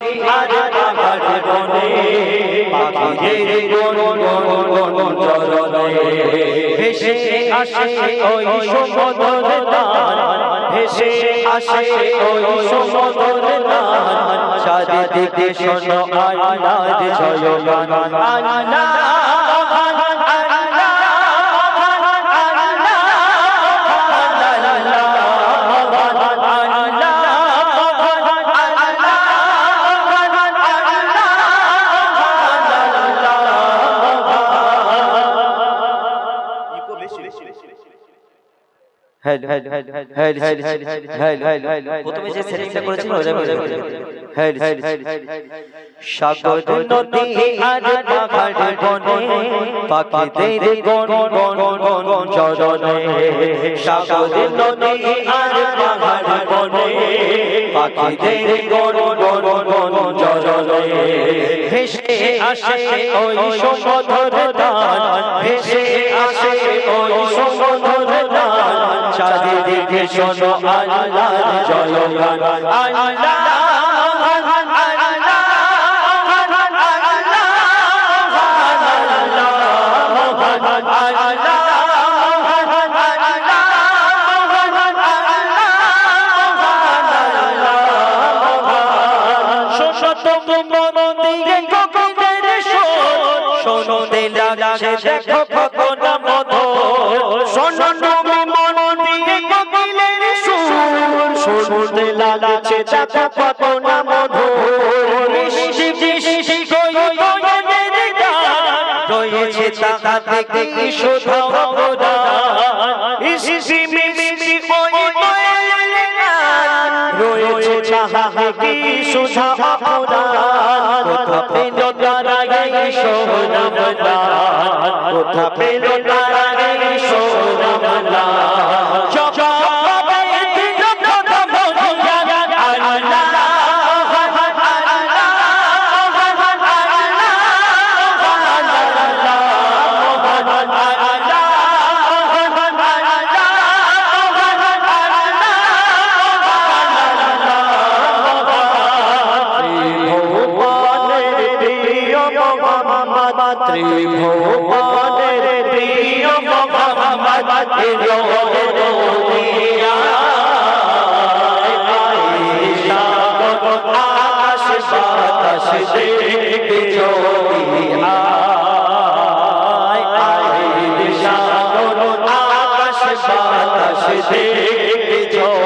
আর পাহাড় বনে পাখিদের গন গন গন চরণে ভেসে আসে ওই সমুদ্র দান ভেসে আসে ওই সমুদ্র দান চারিদিকে শোনো আল্লাহর জয়গান আল্লাহ প্রথমে যে সেটিংটা করেছিল ওটা সাগর নদী আর পাহাড় বনে পাখিদের গন গন গন চরণে সাগর নদী আর পাহাড় বনে পাখিদের গন গন গন চরণে ভেসে আসে ওই সমুদ্র শোনো আল্লাহর জয়গান আল্লাহ শুনতে দেখো কত মধুর। রয়েছে তাহাতে কি শোধা ভরা মিষ্টি মিষ্টি কোয়েলের গান। রয়েছে তাহাতে কি শোধা ভরা কোথা পেল তারা এই সোনামলা কোথা পেল তারা এই সোনামলা জবাবে মোহাম্মদ ত্রিভুবনের প্রিয় মোহাম্মদ এলো দুনিয়া আকাশ বাতাস চলি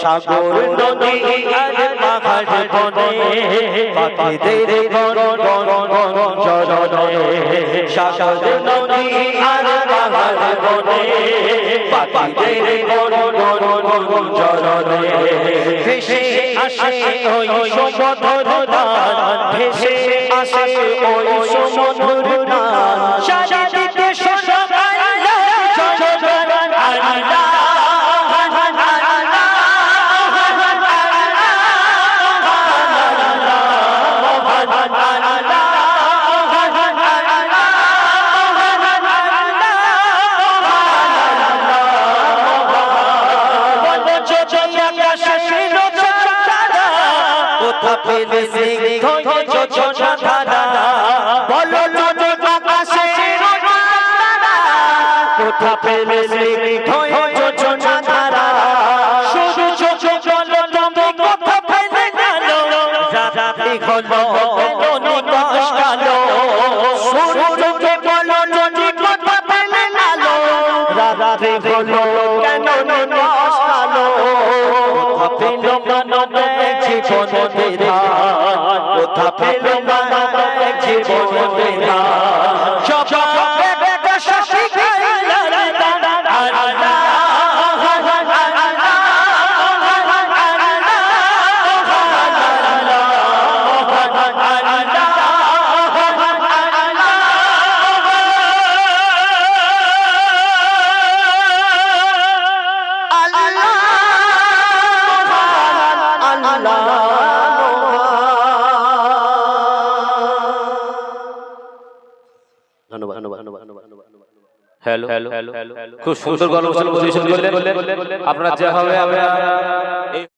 সাগর নদী আর পাহাড় বনে পাখিদের গন গন গন চরণে সাগর নদী আর পাহাড় বনে পাখিদের গন গন গন চরণে ভেসে আসে ওই সমুদ্র দান ভেসে আসে ওই সমুদ্র দান কোথা পেলে স্নিগ্ধ যোজনা ধারা বলো যোজনা আকাশে কোথা পেলে স্নিগ্ধ যোজনা ধারা শুধু চোখে চলো তুমি কোথা পেলে গেল রাতে হলো কেন নিবাস কালো সূর্যকে বলো যদি কোথা পেলে গেল রাতে হলো কথা পেল না জীবন হ্যালো হ্যালো হ্যালো খুব সুন্দর গল্প আপনারা যেভাবে আমরা